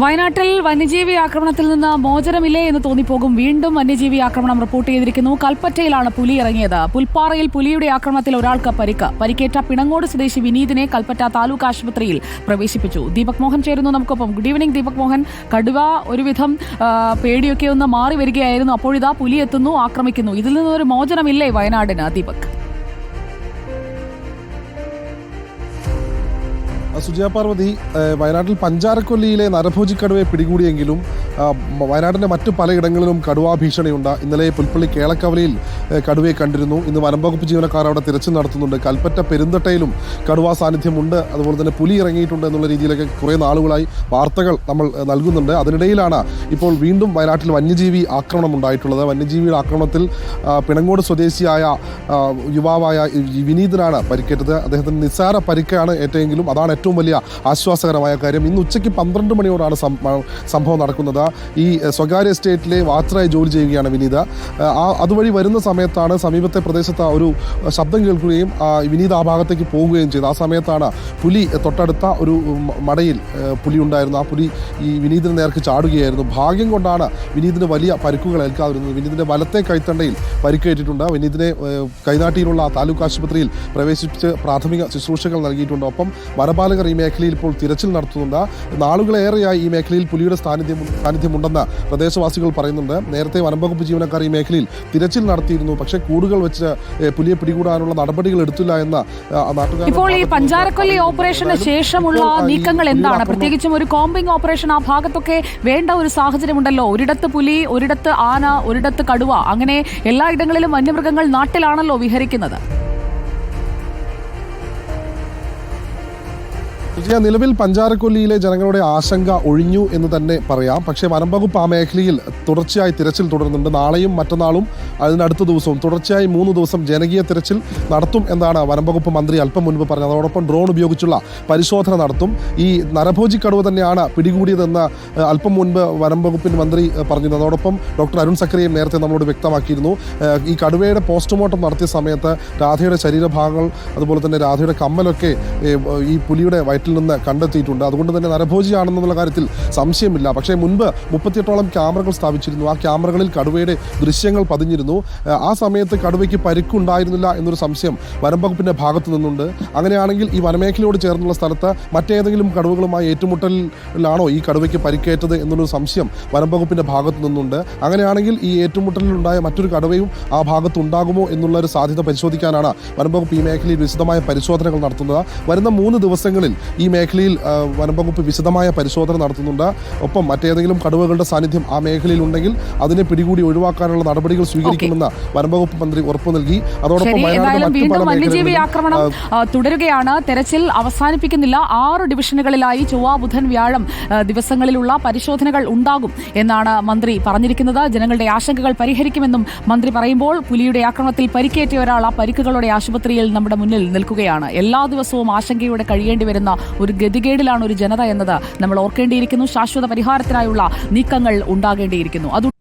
വയനാട്ടിൽ വന്യജീവി ആക്രമണത്തിൽ നിന്ന് മോചനമില്ലേ എന്ന് തോന്നിപ്പോകും. വീണ്ടും വന്യജീവി ആക്രമണം റിപ്പോർട്ട് ചെയ്തിരിക്കുന്നു. കൽപ്പറ്റയിലാണ് പുലി ഇറങ്ങിയത്. പുൽപ്പാറയിൽ പുലിയുടെ ആക്രമണത്തിൽ ഒരാൾക്ക് പരിക്ക്. പരിക്കേറ്റ പിണങ്ങോട് സ്വദേശി വിനീതിനെ കൽപ്പറ്റ താലൂക്ക് ആശുപത്രിയിൽ പ്രവേശിപ്പിച്ചു. ദീപക് മോഹൻ ചേരുന്നു നമുക്കൊപ്പം. Good evening Deepak Mohan. കടുവ ഒരുവിധം പേടിയൊക്കെ ഒന്ന് മാറി വരികയായിരുന്നു. അപ്പോഴിതാ പുലി എത്തുന്നു ആക്രമിക്കുന്നു. ഇതിൽ നിന്നൊരു മോചനമില്ലേ വയനാടിന് ദീപക്? സുജയ പാർവതി വയനാട്ടിൽ പഞ്ചാരക്കൊല്ലിയിലെ നരഭോജി കടുവയെ പിടികൂടിയെങ്കിലും ആ, മറ്റ് പലയിടങ്ങളിലും കടുവാ ഭീഷണിയുണ്ട്. ഇന്നലെ പുൽപ്പള്ളി കേളക്കവലയിൽ കടുവയെ കണ്ടിരുന്നു. ഇന്ന് വനംവകുപ്പ് ജീവനക്കാർ അവിടെ തിരച്ചിൽ നടത്തുന്നുണ്ട്. കൽപ്പറ്റ പെരുന്തട്ടയിലും കടുവാ സാന്നിധ്യമുണ്ട്. അതുപോലെ തന്നെ പുലി ഇറങ്ങിയിട്ടുണ്ട് എന്നുള്ള രീതിയിലൊക്കെ കുറേ നാളുകളായി വാർത്തകൾ നമ്മൾ നൽകുന്നുണ്ട്. അതിനിടയിലാണ് ഇപ്പോൾ വീണ്ടും വയനാട്ടിൽ വന്യജീവി ആക്രമണം ഉണ്ടായിട്ടുള്ളത്. വന്യജീവിയുടെ ആക്രമണത്തിൽ പിണങ്ങോട് സ്വദേശിയായ യുവാവായ വിനീതനാണ് പരിക്കേറ്റത്. അദ്ദേഹത്തിന് നിസ്സാര പരിക്കാണ് ഏറ്റെങ്കിലും അതാണ് ഏറ്റവും വലിയ ആശ്വാസകരമായ കാര്യം. ഇന്ന് ഉച്ചയ്ക്ക് പന്ത്രണ്ട് മണിയോടാണ് സംഭവം നടക്കുന്നത്. ഈ സ്വകാര്യ എസ്റ്റേറ്റിലെ വാച്ചറായി ജോലി ചെയ്യുകയാണ് വിനീത. ആ, അതുവഴി വരുന്ന സമയത്താണ് സമീപത്തെ പ്രദേശത്ത് ഒരു ശബ്ദം കേൾക്കുകയും വിനീത ആ ഭാഗത്തേക്ക് പോവുകയും ചെയ്തു ആ സമയത്താണ് പുലി തൊട്ടടുത്ത ഒരു മടയിൽ പുലി ഉണ്ടായിരുന്നു. ആ പുലി ഈ വിനീതിന് നേർക്ക് ചാടുകയായിരുന്നു. ഭാഗ്യം കൊണ്ടാണ് വിനീതിന് വലിയ പരിക്കുകൾ ഏൽക്കാതിരുന്നത്. വിനീതിന്റെ വലത്തെ കൈത്തണ്ടയിൽ പരിക്കേറ്റിട്ടുണ്ട് വിനീതിനെ കൈനാട്ടിയിലുള്ള താലൂക്ക് ആശുപത്രിയിൽ പ്രവേശിപ്പിച്ച് പ്രാഥമിക ശുശ്രൂഷകൾ നൽകിയിട്ടുണ്ട്. ഒപ്പം വനപാലകർ ഈ മേഖലയിൽ ഇപ്പോൾ തിരച്ചിൽ നടത്തുന്നുണ്ട്. നാളുകളേറെയായി ഈ മേഖലയിൽ പുലിയുടെ സാന്നിധ്യം സാന്നിധ്യമുണ്ടെന്ന് പ്രദേശവാസികൾ പറയുന്നുണ്ട്. നേരത്തെ വനംവകുപ്പ് ജീവനക്കാർ ഈ മേഖലയിൽ തിരച്ചിൽ നടത്തിയിരുന്നു. പക്ഷേ കൂടുകൾ വെച്ച് പുലിയെ പിടികൂടാനുള്ള നടപടികൾ എടുത്തില്ല എന്ന ഇപ്പോൾ ഈ പഞ്ചാരക്കൊല്ലി ഓപ്പറേഷന് ശേഷമുള്ള നീക്കങ്ങൾ എന്താണ്? പ്രത്യേകിച്ചും ഒരു കോമ്പിംഗ് ഓപ്പറേഷൻ ആ ഭാഗത്തൊക്കെ വേണ്ട ഒരു സാഹചര്യം ഉണ്ടല്ലോ ഒരിടത്ത് പുലി ഒരിടത്ത് ആന ഒരിടത്ത് കടുവ അങ്ങനെ എല്ലായിടങ്ങളിലും വന്യമൃഗങ്ങൾ നാട്ടിലാണല്ലോ വിഹരിക്കുന്നത്. വിജയ നിലവിൽ പഞ്ചാരക്കൊല്ലിയിലെ ജനങ്ങളുടെ ആശങ്ക ഒഴിഞ്ഞു എന്ന് തന്നെ പറയാം. പക്ഷേ വനംവകുപ്പ് ആ മേഖലയിൽ തുടർച്ചയായി തിരച്ചിൽ തുടരുന്നുണ്ട്. നാളെയും മറ്റന്നാളും അതിനടുത്ത ദിവസവും തുടർച്ചയായി മൂന്ന് ദിവസം ജനകീയ തിരച്ചിൽ നടത്തും എന്നാണ് വനംവകുപ്പ് മന്ത്രി അല്പം മുൻപ് പറഞ്ഞത്. അതോടൊപ്പം ഡ്രോൺ ഉപയോഗിച്ചുള്ള പരിശോധന നടത്തും. ഈ നരഭോജി കടുവ തന്നെയാണ് പിടികൂടിയതെന്ന് അല്പം മുൻപ് വനംവകുപ്പിന്റെ മന്ത്രി പറഞ്ഞു അതോടൊപ്പം ഡോക്ടർ അരുൺ സക്രിയയും നേരത്തെ നമ്മളോട് വ്യക്തമാക്കിയിരുന്നു. ഈ കടുവയുടെ പോസ്റ്റ്മോർട്ടം നടത്തിയ സമയത്ത് രാധയുടെ ശരീരഭാഗങ്ങൾ അതുപോലെ തന്നെ രാധയുടെ കമ്മലൊക്കെ ഈ പുലിയുടെ വയറ്റിൽ നിന്ന് കണ്ടെത്തിയിട്ടുണ്ട്. അതുകൊണ്ട് തന്നെ നരഭോജിയാണെന്നുള്ള കാര്യത്തിൽ സംശയമില്ല. പക്ഷേ മുൻപ് മുപ്പത്തിയെട്ടോളം ക്യാമറകൾ സ്ഥാപിച്ചിരുന്നു. ആ ക്യാമറകളിൽ കടുവയുടെ ദൃശ്യങ്ങൾ പതിഞ്ഞിരുന്നു. ആ സമയത്ത് കടുവയ്ക്ക് പരിക്കുണ്ടായിരുന്നില്ല എന്നൊരു സംശയം വനംവകുപ്പിന്റെ ഭാഗത്തു നിന്നുണ്ട്. അങ്ങനെയാണെങ്കിൽ ഈ വനമേഖലയോട് ചേർന്നുള്ള സ്ഥലത്ത് മറ്റേതെങ്കിലും കടുവകളുമായി ഏറ്റുമുട്ടലിലാണോ ഈ കടുവയ്ക്ക് പരിക്കേറ്റത് എന്നൊരു സംശയം വനംവകുപ്പിന്റെ ഭാഗത്തു നിന്നുണ്ട്. അങ്ങനെയാണെങ്കിൽ ഈ ഏറ്റുമുട്ടലിലുണ്ടായ മറ്റൊരു കടുവയും ആ ഭാഗത്തുണ്ടാകുമോ എന്നുള്ള ഒരു സാധ്യത പരിശോധിക്കാനാണ് വനംവകുപ്പ് ഈ മേഖലയിൽ വിശദമായ പരിശോധനകൾ നടത്തുന്നത്. വരുന്ന മൂന്ന് ദിവസങ്ങളിൽ ഈ മേഖലയിൽ വനം വകുപ്പ് വിശദമായ പരിശോധന നടത്തുന്നുണ്ട്. ഒപ്പം മറ്റേതെങ്കിലും കടുവകളുടെ സാന്നിധ്യം ആ മേഖലയിൽ ഉണ്ടെങ്കിൽ അതിനെ പിടികൂടി ഒഴിവാക്കാനുള്ള നടപടികൾ സ്വീകരിക്കുമെന്ന് വനംവകുപ്പ് മന്ത്രി ഉറപ്പു നൽകി. അതോടൊപ്പം വയനാട് തുടരുകയാണ്. തെരച്ചിൽ അവസാനിപ്പിക്കുന്നില്ല. ആറ് ഡിവിഷനുകളിലായി ചൊവ്വ ബുധൻ വ്യാഴം ദിവസങ്ങളിലുള്ള പരിശോധനകൾ ഉണ്ടാകും എന്നാണ് മന്ത്രി പറഞ്ഞിരിക്കുന്നത്. ജനങ്ങളുടെ ആശങ്കകൾ പരിഹരിക്കുമെന്നും മന്ത്രി പറയുമ്പോൾ പുലിയുടെ ആക്രമണത്തിൽ പരിക്കേറ്റ ഒരാൾ ആ പരിക്കുകളുടെ ആശുപത്രിയിൽ നമ്മുടെ മുന്നിൽ നിൽക്കുകയാണ്. എല്ലാ ദിവസവും ആശങ്കയോടെ കഴിയേണ്ടി വരുന്ന ഒരു ഗതികേടിലാണ് ഒരു ജനത എന്നത്. നമ്മൾ ഓർക്കേണ്ടിയിരിക്കുന്നു ശാശ്വത പരിഹാരത്തിനായുള്ള നീക്കങ്ങൾ ഉണ്ടാകേണ്ടിയിരിക്കുന്നു. അത്